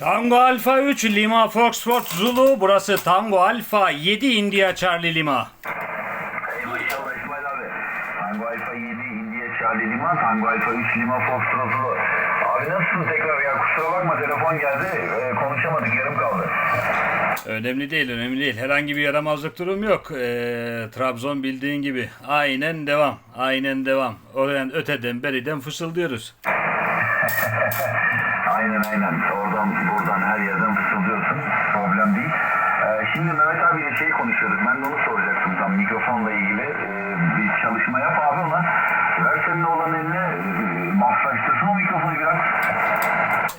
Tango Alfa 3 Lima Foxtrot Zulu burası Tango Alfa 7 India Charlie Lima. Eyvallah İsmail abi. Tango Alfa 7 India Charlie Lima, Tango Alfa 3 Lima Foxtrot Zulu. Abi nasılsın tekrar ya kusura bakma telefon geldi Ee, konuşamadık yarım kaldı. Önemli değil önemli değil herhangi bir yaramazlık durum yok. Ee, Trabzon bildiğin gibi aynen devam aynen devam. Oradan öteden beriden fısıldıyoruz. Aynen aynen oradan buradan her yerden fısıldıyorsun problem değil. Ee, şimdi Mehmet abiyle şey konuşuyoruz ben de onu soracaktım tam mikrofonla ilgili. Ee, bir çalışma yap abi ona. Ver senin olan eline e, mahsaçtırsın o mikrofonu biraz.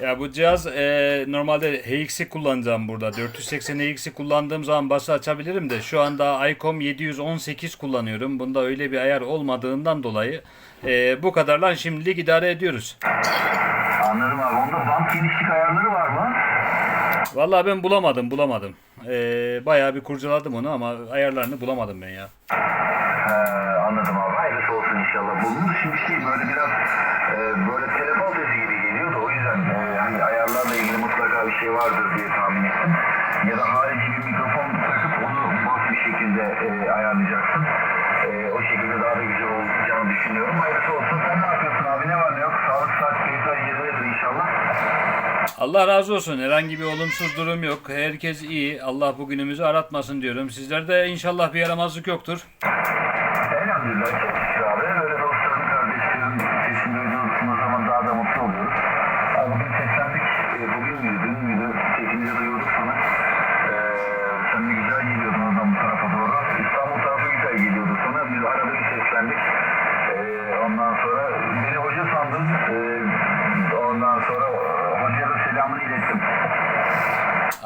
Ya bu cihaz e, normalde HX'i kullanacağım burada. 480 HX'i kullandığım zaman bası açabilirim de şu anda ICOM 718 kullanıyorum. Bunda öyle bir ayar olmadığından dolayı e, bu kadarla şimdilik idare ediyoruz. Anladım abi onda band genişlik ayarları var mı? Vallahi ben bulamadım bulamadım. E, bayağı bir kurcaladım onu ama ayarlarını bulamadım ben ya. Ee, anladım abi. Hayırlısı olsun inşallah. Bulunur şimdi şey böyle biraz e, böyle telefon sesi gibi geliyor da o yüzden e, hani ayarlarla ilgili mutlaka bir şey vardır diye tahmin ettim. Ya da harici bir mikrofon takıp onu bas bir şekilde e, ayarlayacaksın. E, o şekilde daha da güzel olacağını düşünüyorum. Hayırlısı olsun. Sen ne yapıyorsun abi? Ne var ne yok? Sağlık saat keyifler yerindedir inşallah. Allah razı olsun. Herhangi bir olumsuz durum yok. Herkes iyi. Allah bugünümüzü aratmasın diyorum. Sizlerde inşallah bir yaramazlık yoktur. Elhamdülillah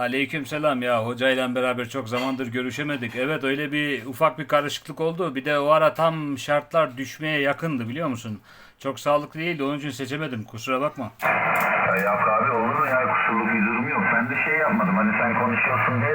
Aleyküm selam ya hocayla beraber çok zamandır görüşemedik. Evet öyle bir ufak bir karışıklık oldu. Bir de o ara tam şartlar düşmeye yakındı biliyor musun? Çok sağlıklı değildi onun için seçemedim kusura bakma. Ya abi olur mu ya kusurluk bir durum yok. Ben de şey yapmadım hani sen konuşuyorsun diye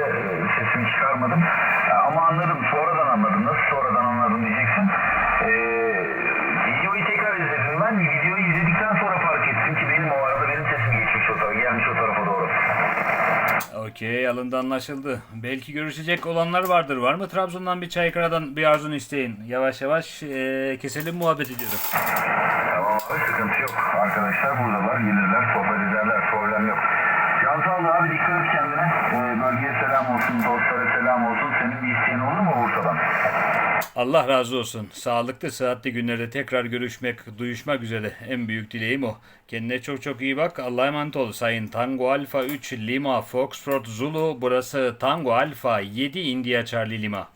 Okey alındı anlaşıldı. Belki görüşecek olanlar vardır. Var mı Trabzon'dan bir Çaykıra'dan bir arzunu isteyin? Yavaş yavaş eee, keselim muhabbet ediyorum. Tamam sıkıntı yok. Arkadaşlar buradalar gelirler sohbet ederler problem yok. Ol abi dikkat Allah razı olsun. Sağlıklı, sıhhatli günlerde tekrar görüşmek, duyuşmak üzere. En büyük dileğim o. Kendine çok çok iyi bak. Allah'a emanet ol. Sayın Tango Alfa 3 Lima Foxtrot Zulu. Burası Tango Alfa 7 India Charlie Lima.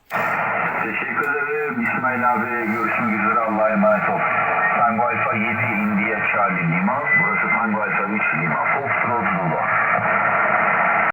Teşekkür ederim İsmail abi. Görüşmek üzere. Allah'a emanet ol. Tango Alfa 7